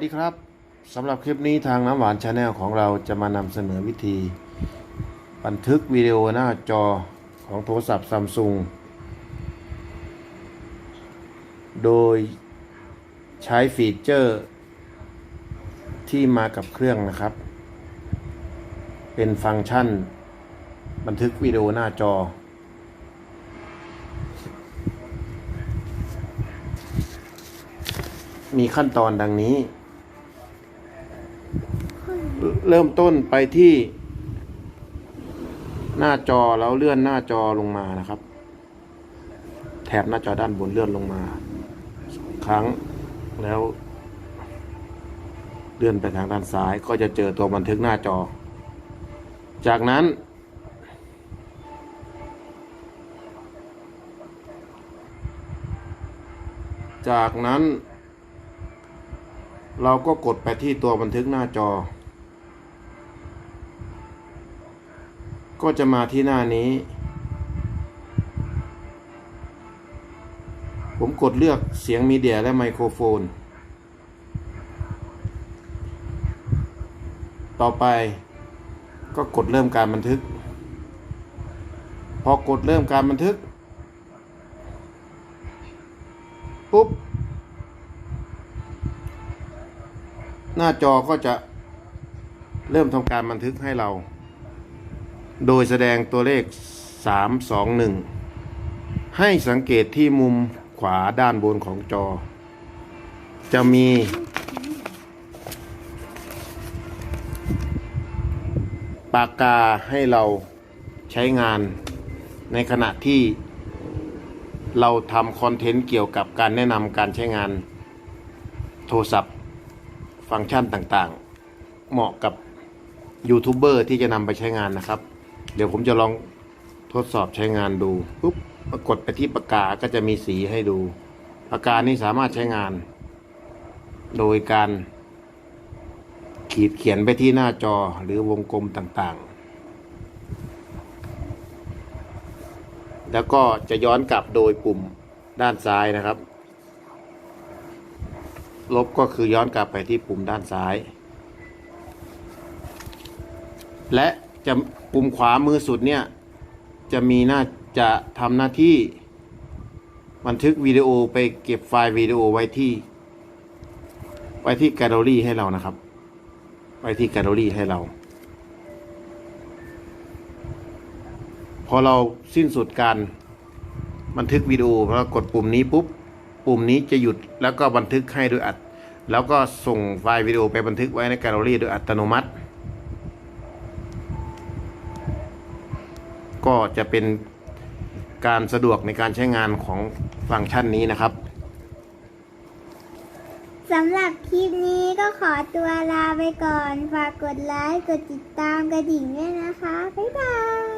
สวัสดีครับสำหรับคลิปนี้ทางน้ำหวานชาแนลของเราจะมานำเสนอวิธี บันทึกวิดีโอหน้าจอของโทรศัพท์ซัมซุงโดยใช้ฟีเจอร์ที่มากับเครื่องนะครับ เป็นฟังก์ชัน บันทึกวิดีโอหน้าจอ มีขั้นตอนดังนี้ เริ่มต้นไปที่ หน้าจอแล้วเลื่อนหน้าจอลงมานะครับ แถบหน้าจอด้านบนเลื่อนลงมาสองครั้งแล้ว เลื่อนไปทางด้านซ้ายก็จะเจอตัวบันทึกหน้าจอ จากนั้น จากนั้น เราก็กดไปที่ตัวบันทึกหน้าจอ ก็จะมาที่หน้านี้ ผมกดเลือกเสียงมีเดียและไมโครโฟน ต่อไปก็กดเริ่มการบันทึก พอกดเริ่มการบันทึก ปุ๊บ หน้าจอก็จะเริ่มทำการบันทึกให้เรา โดยแสดงตัวเลข 3 2 1 ให้สังเกตที่มุมขวาด้านบนของจอ จะมี ปากกาให้เราใช้งานในขณะที่เราทำคอนเทนต์เกี่ยวกับการแนะนำการใช้งานโทรศัพท์ ฟังก์ชันต่างๆ เหมาะกับยูทูบเบอร์ที่จะนำไปใช้งานนะครับ เดี๋ยวผมจะลองทดสอบใช้งานดูปุ๊บปรากฏไปที่ปากกาก็จะมีสีให้ดูปากกานี้สามารถใช้งาน โดยการขีดเขียนไปที่หน้าจอหรือวงกลมต่างๆ แล้วก็จะย้อนกลับโดยปุ่มด้านซ้ายนะครับ ลบก็คือย้อนกลับไปที่ปุ่มด้านซ้าย และ จะปุ่มขวามือสุดเนี่ย จะมีหน้าจะทำหน้าที่บันทึกวิดีโอไปเก็บไฟล์วิดีโอไว้ที่ ไว้ที่แกลเลอรี่ให้เรานะครับ ไว้ที่แกลเลอรี่ให้เรา พอเราสิ้นสุดการบันทึกวิดีโอเรากดปุ่มนี้ปุ๊บ ปุ่มนี้จะหยุดแล้วก็บันทึกให้โดยอัด แล้วก็ส่งไฟล์วิดีโอไปบันทึกไว้ในแกลเลอรี่โดยอัตโนมัติ ก็จะเป็นการสะดวกในการใช้งานของฟังก์ชันนี้นะครับสำหรับคลิปนี้ก็ขอตัวลาไปก่อน ฝากกดไลค์ กดติดตามกระดิ่งด้วยนะคะ บ๊ายบาย